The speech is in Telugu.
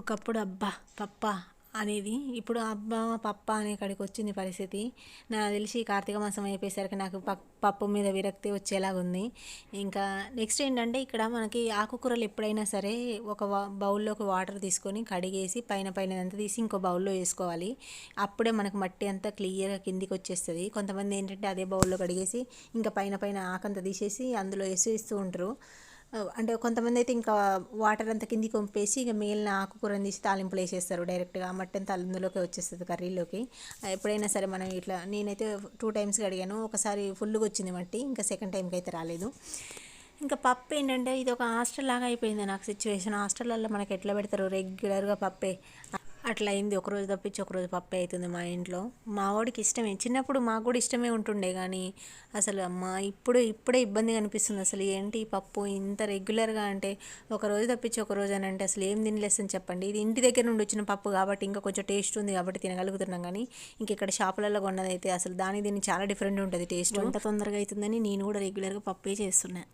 ఒకప్పుడు అబ్బా పప్ప అనేది ఇప్పుడు అబ్బా పప్ప అనే కాడికి వచ్చింది పరిస్థితి. నాకు తెలిసి కార్తీక మాసం అయిపోయేసరికి నాకు పప్పు మీద విరక్తి వచ్చేలాగా ఉంది. ఇంకా నెక్స్ట్ ఏంటంటే ఇక్కడ మనకి ఆకుకూరలు ఎప్పుడైనా సరే ఒక బౌల్లోకి వాటర్ తీసుకొని కడిగేసి పైన పైన అంతా తీసి ఇంకో బౌల్లో వేసుకోవాలి. అప్పుడే మనకు మట్టి అంతా క్లియర్గా కిందికి వచ్చేస్తుంది. కొంతమంది ఏంటంటే అదే బౌల్లో కడిగేసి ఇంకా పైన పైన ఆకంతా తీసేసి అందులో వేసి ఇస్తూ ఉంటారు. అంటే కొంతమంది అయితే ఇంకా వాటర్ అంతా కిందికి పంపేసి ఇక మిగిలిన ఆకుకూరని తీసి తాలింపులు వేసేస్తారు డైరెక్ట్గా. మట్టి అంతా అందులోకి వచ్చేస్తుంది కర్రీలోకి. ఎప్పుడైనా సరే మనం ఇట్లా నేనైతే టూ టైమ్స్ అడిగాను. ఒకసారి ఫుల్గా వచ్చింది మట్టి ఇంకా సెకండ్ టైంకి అయితే రాలేదు. ఇంకా పప్పు ఏంటంటే ఇది ఒక హాస్టల్ లాగా అయిపోయింది నాకు సిచ్యువేషన్ హాస్టల్లో మనకి ఎట్లా పెడతారు? రెగ్యులర్గా పప్పే. అట్లా అయింది ఒకరోజు తప్పించి ఒకరోజు పప్పే అవుతుంది మా ఇంట్లో. మా వాడికి ఇష్టమే. చిన్నప్పుడు మాకు కూడా ఇష్టమే ఉంటుండే కానీ అసలు అమ్మ ఇప్పుడు ఇప్పుడే ఇబ్బందిగా అనిపిస్తుంది అసలు. ఏంటి ఈ పప్పు ఇంత రెగ్యులర్గా అంటే ఒక రోజు తప్పించి ఒకరోజు అని అంటే అసలు ఏం తినలేసని చెప్పండి. ఇది ఇంటి దగ్గర నుండి వచ్చిన పప్పు కాబట్టి ఇంకా కొంచెం టేస్ట్ ఉంది కాబట్టి తినగలుగుతున్నాం కానీ ఇంక ఇక్కడ షాపులలో కొన్నదైతే అసలు దాని దీన్ని చాలా డిఫరెంట్ ఉంటుంది టేస్ట్. వంట తొందరగా అవుతుందని నేను కూడా రెగ్యులర్గా పప్పే చేస్తున్నాను